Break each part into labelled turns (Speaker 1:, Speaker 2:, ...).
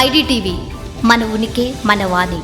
Speaker 1: IDTV మన ఉనికి మన వాణి.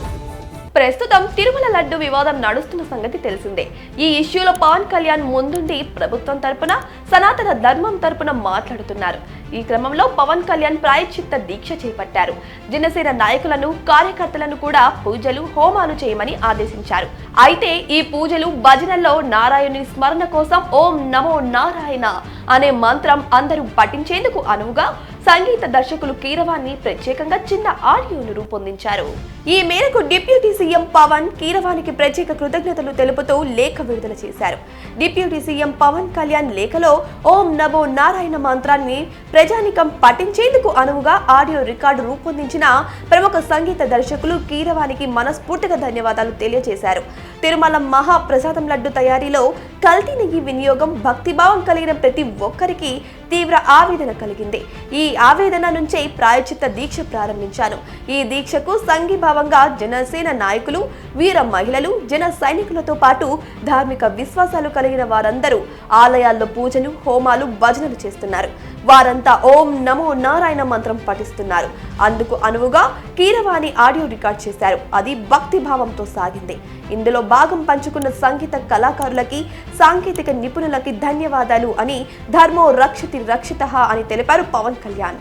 Speaker 2: ప్రస్తుతం తిరుమల లడ్డు వివాదం నడుస్తున్న సంగతి తెలిసిందే. ఈ ఇష్యూలో పవన్ కళ్యాణ్ ముందుండి ప్రభుత్వం తరపున సనాతన ధర్మం తరపున మాట్లాడుతున్నారు. ఈ క్రమంలో పవన్ కళ్యాణ్ ప్రాయచిత్త దీక్ష చేపట్టారు. జనసేన నాయకులను కార్యకర్తలను కూడా పూజలు హోమాలు చేయమని ఆదేశించారు. అయితే ఈ పూజలు భజనల్లో నారాయణుని స్మరణ కోసం ఓం నమో నారాయణ అనే మంత్రం అందరూ పఠించేందుకు అనువుగా సంగీత దర్శకులు కీరవాణి ప్రత్యేకంగా చిన్న ఆడియోను రూపొందించారు. ఈ మేరకు డిప్యూటీ సీఎం పవన్ కీరవాణికి ప్రత్యేక కృతజ్ఞతలు తెలుపుతూ లేఖ విడుదల చేశారు. డిప్యూటీ సీఎం పవన్ కళ్యాణ్ లేఖలో ఓం నమో నారాయణ మంత్రాన్ని ప్రజానికం పఠించేందుకు అనువుగా ఆడియో రికార్డు రూపొందించిన ప్రముఖ సంగీత దర్శకులు కీరవాణికి మనస్ఫూర్తిగా ధన్యవాదాలు తెలియజేశారు. తిరుమల మహాప్రసాదం లడ్డు తయారీలో కల్తీ నెయ్యి వినియోగం భక్తిభావం కలిగిన ప్రతి ఒక్కరికి తీవ్ర ఆవేదన కలిగింది. ఈ ఆవేదన నుంచే ప్రాయచిత్త దీక్ష ప్రారంభించాను ఈ దీక్షకు సంఘీభావంగా జనసేన నాయకులు వీర మహిళలు జన సైనికులతో పాటు ధార్మిక విశ్వాసాలు కలిగిన వారందరూ ఆలయాల్లో పూజలు హోమాలు భజనలు చేస్తున్నారు. వారంతా ఓం నమో నారాయణ మంత్రం పఠిస్తున్నారు. అందుకు అనువుగా కీరవాణి ఆడియో రికార్డ్ చేశారు. అది భక్తి భావంతో సాగింది. ఇందులో భాగం పంచుకున్న సంగీత కళాకారులకి సాంకేతిక నిపుణులకి ధన్యవాదాలు అని ధర్మో రక్షతి రక్షిత అని తెలిపారు పవన్ కళ్యాణ్.